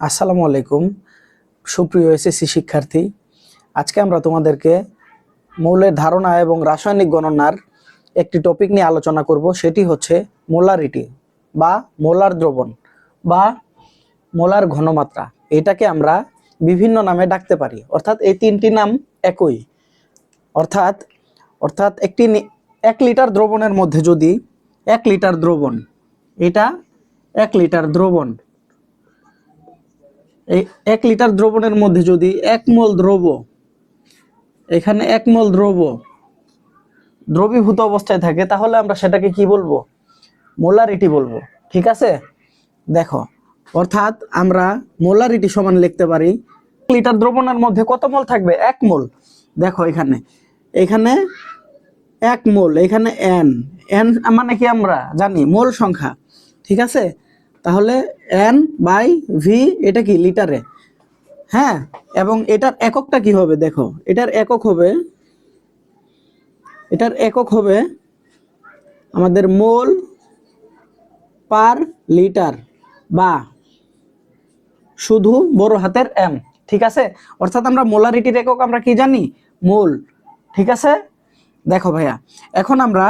আসসালামু আলাইকুম, সুপ্রিয় এসএসসি শিক্ষার্থী। আজকে আমরা তোমাদেরকে মৌলের ধারণা এবং রাসায়নিক গণনার একটি টপিক নিয়ে আলোচনা করব, সেটি হচ্ছে মোলারিটি বা মোলার দ্রবণ বা মোলার ঘনমাত্রা। এটাকে আমরা বিভিন্ন নামে ডাকতে পারি, অর্থাৎ এই তিনটি নাম একই। অর্থাৎ অর্থাৎ একটি এক লিটার দ্রবণের মধ্যে যদি এক লিটার দ্রবণ, এটা এক লিটার দ্রবণ এই এক লিটার দ্রবণের মধ্যে যদি এক মোল দ্রব, এখানে এক মোল দ্রব দ্রবীভূত অবস্থায় থাকে, তাহলে আমরা সেটাকে কি বলব? মোলারিটি বলব। ঠিক আছে? দেখো, অর্থাৎ আমরা মোলারিটি সমান লিখতে পারি লিটার দ্রবণের মধ্যে কত মোল থাকবে? এক মোল। দেখো এখানে এখানে এক মোল, এখানে এন এন মানে কি আমরা? জানি, মোল সংখ্যা। ঠিক আছে? তাহলে এন বাই ভি এটা কি লিটারে হ্যাঁ এবং এটার এককটা কি হবে দেখো, এটার একক হবে, এটার একক হবে আমাদের মোল পার লিটার বা শুধু বড় হাতের এম ঠিক আছে? অর্থাৎ আমরা মোলারিটির একক আমরা কি জানি? মোল, ঠিক আছে? দেখো ভাইয়া, এখন আমরা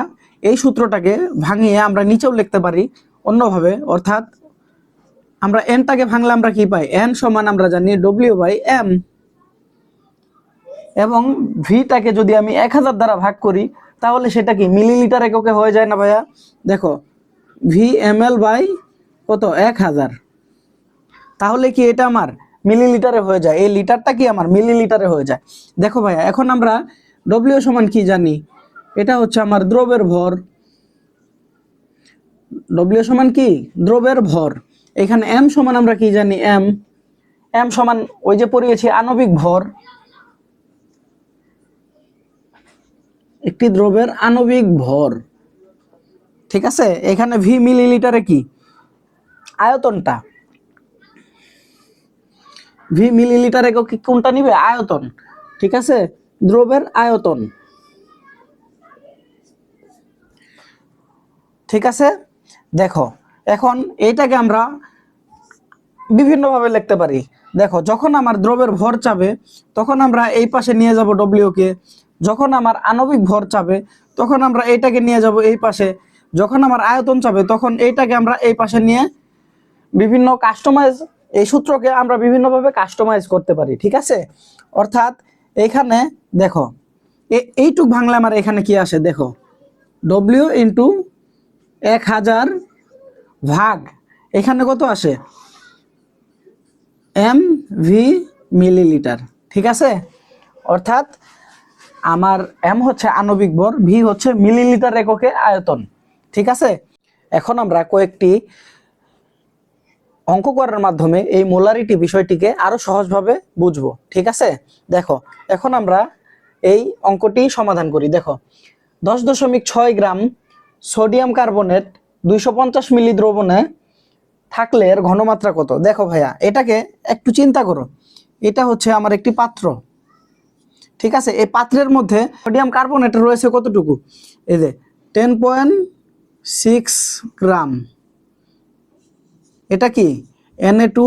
এই সূত্রটাকে ভাঙিয়ে আমরা নিচেও লিখতে পারি অন্যভাবে, অর্থাৎ আমরা এনটাকে ভাঙলে আমরা কি পাই? এন সমান আমরা জানি ডব্লিউ বাই এম এবং ভিটাকে যদি আমি এক হাজার দ্বারা ভাগ করি, তাহলে সেটা কি মিলিলিটার এককে হয়ে যায় না ভাইয়া? দেখো ভি এম এল বাই কত? এক হাজার। তাহলে কি এটা আমার মিলিলিটারে হয়ে যায়? এই লিটারটা কি আমার মিলিলিটারে হয়ে যায়? দেখো ভাইয়া, এখন আমরা ডব্লিউ সমান কি জানি? এটা হচ্ছে আমার দ্রবের ভর। ডব্লিউ সমান কি? দ্রবের ভর। এখানে এম সমান আমরা কি জানি? এম এম সমান ওই যে পড়িয়েছি, আণবিক ভর। একটি দ্রবের আণবিক ভর। ঠিক আছে? এখানে ভি মিলিলিটারে কি? আয়তনটা। ভি মিলিলিটার একক কোনটা নিবে? আয়তন। ঠিক আছে? দ্রবের আয়তন। ঠিক আছে? দেখো এখন এইটাকে আমরা বিভিন্নভাবে লিখতে পারি। দেখো, যখন আমার দ্রবের ভর চাবে তখন আমরা এই পাশে নিয়ে যাব ডব্লিউ কে। যখন আমার আণবিক ভর চাবে তখন আমরা এইটাকে নিয়ে যাব এই পাশে। যখন আমার আয়তন চাবে তখন এইটাকে আমরা এই পাশে নিয়ে বিভিন্ন কাস্টমাইজ এই সূত্রকে আমরা বিভিন্নভাবে কাস্টমাইজ করতে পারি, ঠিক আছে? অর্থাৎ এইখানে দেখো এইটুক ভাঙলে আমার এখানে কি আসে? দেখো ডব্লিউ ইন্টু এক হাজার ভাগ। এখানে কত আসে? এম ভি মিলিলিটার, ঠিক আছে? অর্থাৎ আমার এম হচ্ছে আণবিক ভর, ভি হচ্ছে মিলিলিটার এককে আয়তন, ঠিক আছে? এখন আমরা কয়েকটি অঙ্ক করার মাধ্যমে এই মোলারিটি বিষয়টিকে আরও সহজভাবে বুঝব, ঠিক আছে? দেখো, এখন আমরা এই অঙ্কটি সমাধান করি। দেখো, দশ দশমিক ছয় গ্রাম সোডিয়াম কার্বনেট দুইশো পঞ্চাশ মিলি দ্রবণে থাকলে এর ঘনমাত্রা কত? দেখো ভাইয়া, এটাকে একটু চিন্তা করো। এটা হচ্ছে আমার একটি পাত্র। ঠিক আছে? এই পাত্রের মধ্যে সোডিয়াম কার্বনেট রয়েছে কতটুকু? এই যে টেন পয়েন্ট সিক্স গ্রাম। এটা কি? এনএ টু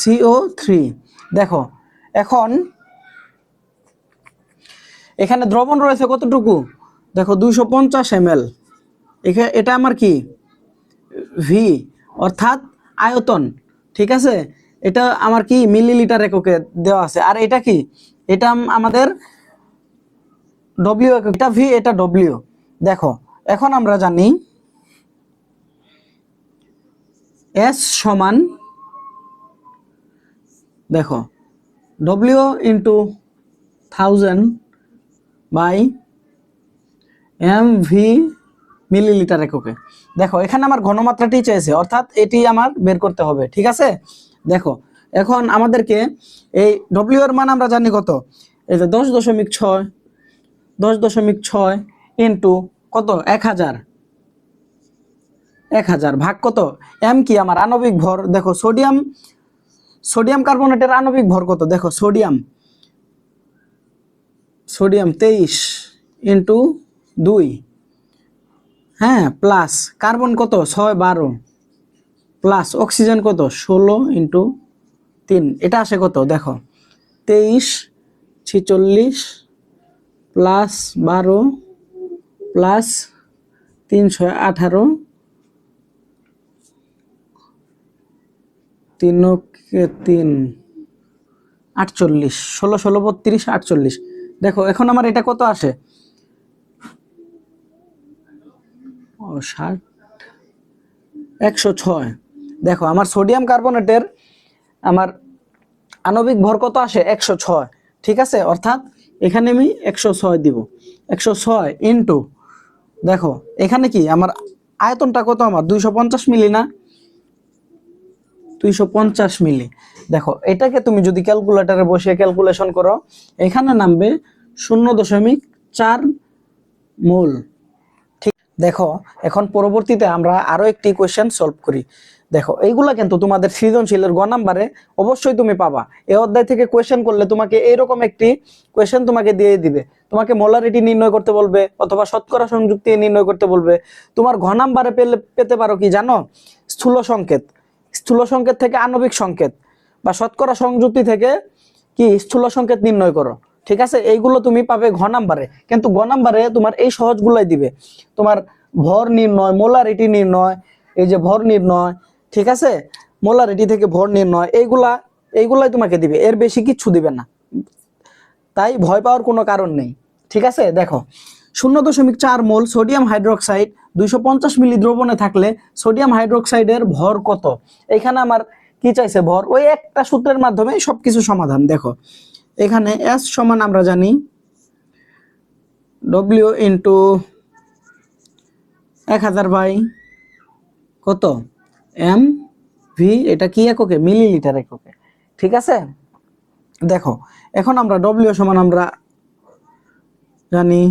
সিও থ্রি দেখো, এখন এখানে দ্রবণ রয়েছে কতটুকু? দেখো দুইশো পঞ্চাশ এম এল এটা আমার কি? ভি অর্থাৎ আয়তন, ঠিক আছে? এটা আমার কি মিলিলিটার এককে দেওয়া আছে। আর এটা কি? এটা আমাদের ডব্লিউ একক। এটা ভি এটা ডব্লিউ দেখো, এখন আমরা জানি এস সমান, দেখো W into thousand by M V millilitre এককে। দেখো, এখানে আমার ঘনমাত্রাটি চেয়েছে অর্থাৎ এটি আমার বের করতে হবে, ঠিক আছে? দেখো, এখন আমাদেরকে এই ডব্লিউ এর মান আমরা জানি কত? এই যে দশ দশমিক ছয়, দশ দশমিক ছয় ইন্টু কত? এক হাজার। এক হাজার ভাগ কত? এম কি আমার আণবিক ভর? দেখো, সোডিয়াম সোডিয়াম কার্বনেটের আণবিক ভর কত? দেখো, সোডিয়াম সোডিয়াম তেইশ ইন্টু দুই। হ্যাঁ প্লাস কার্বন কত? ছয়, বারো। প্লাস অক্সিজেন কত? ষোলো ইন্টু তিন। এটা আসে কত? দেখো, তেইশ, ছিচল্লিশ প্লাস বারো প্লাস তিনশো আঠারো তিনকে তিন, আটচল্লিশ, ষোলো ষোলো, বত্রিশ, আটচল্লিশ। দেখো, এখন আমার এটা কত আসে? ষাট, একশো ছয়। দেখো, আমার সোডিয়াম কার্বনেটের আমার আণবিক ভর কত আসে? একশো ছয়। ঠিক আছে? অর্থাৎ এখানে আমি একশো ছয় দিব। একশো ছয় ইন্টু, দেখো, এখানে কি? আমার আয়তনটা কত আমার? দুইশো পঞ্চাশ মিলি না? দুইশো পঞ্চাশ মিলি। দেখো, এটাকে তুমি যদি ক্যালকুলেটারে বসে ক্যালকুলেশন করো, এখানে নামবে শূন্য দশমিক চার মোল। দেখো, এখন পরবর্তীতে আমরা আরও একটি কোয়েশ্চেন সলভ করি। দেখো, এইগুলা কিন্তু তোমাদের সৃজনশীলের গ নাম্বারে অবশ্যই তুমি পাবা। এই অধ্যায় থেকে কোয়েশ্চেন করলে তোমাকে এইরকম একটি কোয়েশ্চেন তোমাকে দিয়ে দিবে। তোমাকে মোলারিটি নির্ণয় করতে বলবে অথবা শতকরা সংযুক্তি নির্ণয় করতে বলবে। তোমার ঘ নাম্বারে পেলে, পেতে পারো কি জানো? স্থূল সংকেত। স্থূল সংকেত থেকে আণবিক সংকেত বা শতকরা সংযুক্তি থেকে কি? স্থূল সংকেত নির্ণয় করো। ঠিক আছে? এইগুলো তুমি পাবে ঘ নাম্বারে। কিন্তু গ নাম্বারে তোমার এই সহজগুলাই দিবে। তোমার ভর নির্ণয় মোলারিটি নির্ণয়, এই যে ভর নির্ণয়, ঠিক আছে? মোলারিটি থেকে ভর নির্ণয়, এইগুলা, এইগুলাই তোমাকে দিবে। এর বেশি কিচ্ছু দিবে না। তাই ভয় পাওয়ার কোনো কারণ নেই। ঠিক আছে? দেখো, শূন্য দশমিক চার মোল সোডিয়াম হাইড্রোক্সাইড দুইশো পঞ্চাশ মিলি দ্রবণে থাকলে সোডিয়াম হাইড্রোক্সাইডের ভর কত? এখানে আমার কি চাইছে? ভর, ওই একটা সূত্রের মাধ্যমে সবকিছু সমাধান। দেখো এখানে এস সমান আমরা জানি ডব্লিউ ইন্টু এক হাজার বাই কত? এম ভি এটা কি এককে? মিলিলিটার এককে। ঠিক আছে? দেখো, এখন আমরা ডব্লিউ সমান আমরা জানি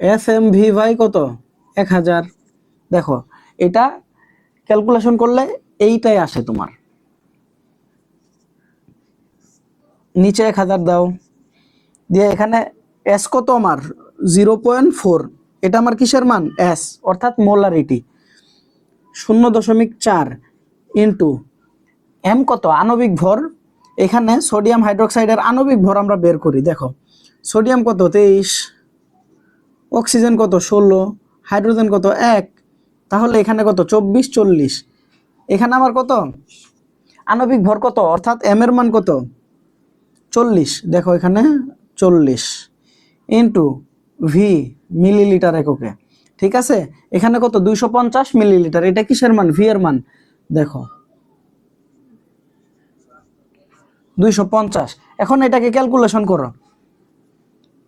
এস এম ভি বাই কত? এক হাজার। দেখো, এটা ক্যালকুলেশন করলে এইটাই আসে তোমার। নিচে এক হাজার দাও। দিয়ে এখানে এস কত আমার? Zero point four. এটা আমার কিসের মান? এস অর্থাৎ মোলারিটি। শূন্য দশমিক চার ইন্টু এম কত? আণবিক ভর। এখানে সোডিয়াম হাইড্রোক্সাইডের আণবিক ভর আমরা বের করি, দেখো। সোডিয়াম কত? তেইশ। অক্সিজেন কত? ষোলো। হাইড্রোজেন কত? এক। তাহলে এখানে কত? চব্বিশ, চল্লিশ। এখানে আমার কত? আণবিক ভর কত? অর্থাৎ এম এর মান কত? চল্লিশ, দেখো এখানে চল্লিশ ইন্টু ভি মিলিলিটার এককে, ঠিক আছে? এখানে কত? দুইশো পঞ্চাশ মিলিলিটার এটা কিসের মান? ভি এর মান, দেখো। দুইশো পঞ্চাশ। এখন এটাকে ক্যালকুলেশন করো।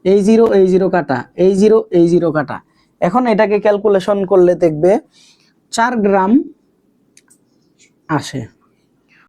এই জিরো এই জিরো কাটা, এই জিরো এই জিরো কাটা। এখন এটাকে ক্যালকুলেশন করলে দেখবে চার গ্রাম আসে।